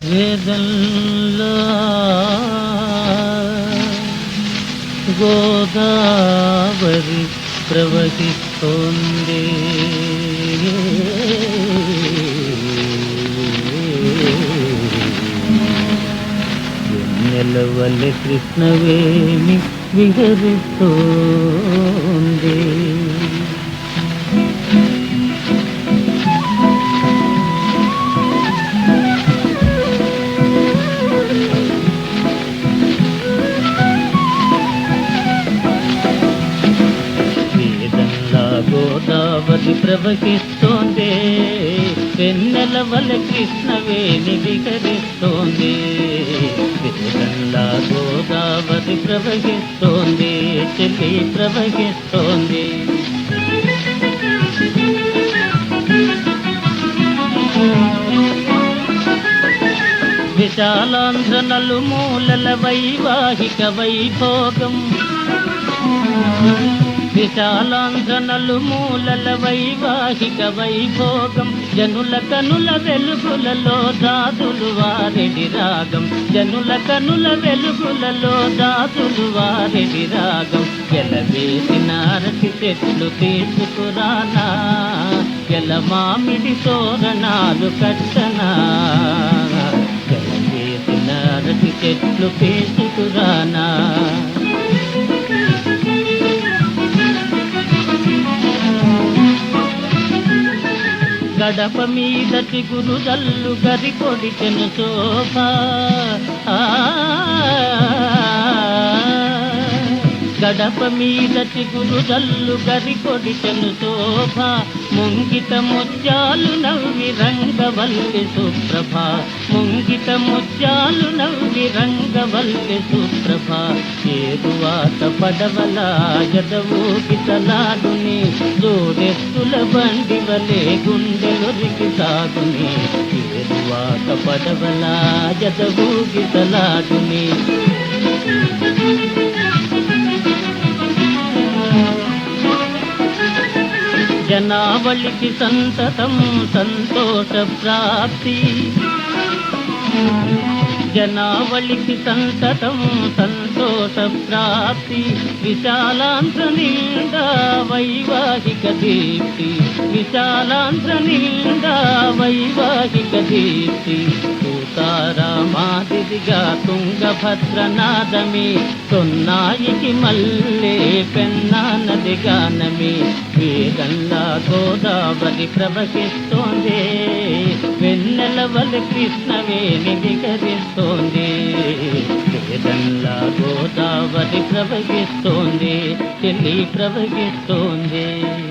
వేదల్లా గోదావరి ప్రవహిస్తోంది. ఎన్నెలవల్లె కృష్ణవేణి విహరిస్తోంది. గోదావరి ప్రవహిస్తోంది. వెన్నెల వల కృష్ణవేణి విహరిస్తోంది. వేదంలా గోదావరి ప్రవహిస్తోంది. చెల్లి ప్రవహిస్తోంది. విశాలాంధ్ర నలుమూలల వైవాహిక వైభోగం. విశాలాంధ్ర మూలల వైవాహిక వైభోగం. జనుల కనుల వెలుగులలో దాతులు వారెడి రాగం. జనుల కనుల వెలుగులలో దాతులు వారెడి రాగం. గెలవేసిన అరటి చెట్లు తీసుకురానా? గెల మామిడి తోరణాలు కట్టనా? గెలవేసిన అరటి చెట్లు తీసుకురానా? గడప మీదటి గురుదల్లు గరి కొడిచెను శోభ గడప మీదటి గురుదల్లు గరి కొడిచెను శోభ ముంగిత ముత్యాలు నవ్వి రంగవల్లి సుప్రభ. ముంగిత ముత్యాలు నవ్వి రంగవల్లి సుప్రభ. ఏరువాత పడవల జదవూగితలాడుని జోడెత్తుల బండివలే గుణ గుండెలొరికి సాగుని ఏరువాత పడవల జదవూగితలాడుని జనావళికి సంతతం సంతోష ప్రాప్తి. జనావళికి సంతతం సంతోష ప్రాప్తి. విశాలాంధ్ర నిండా వైవాహిక దీప్తి. విశాలాంధ్ర నిండా వైవాహిక దీప్తి సూతారామాదిగా తుంగభద్ర నాదమి సొన్నాయికి మల్లే పెన్నా నది గానమి. వేగంలా గోదావరి ప్రవహిస్తోంది. వెన్నెల వలి కృష్ణవేణి వికరిస్తోంది వేదల్లా గోదావరి ప్రవహిస్తోంది. చెల్లి ప్రవహిస్తోంది.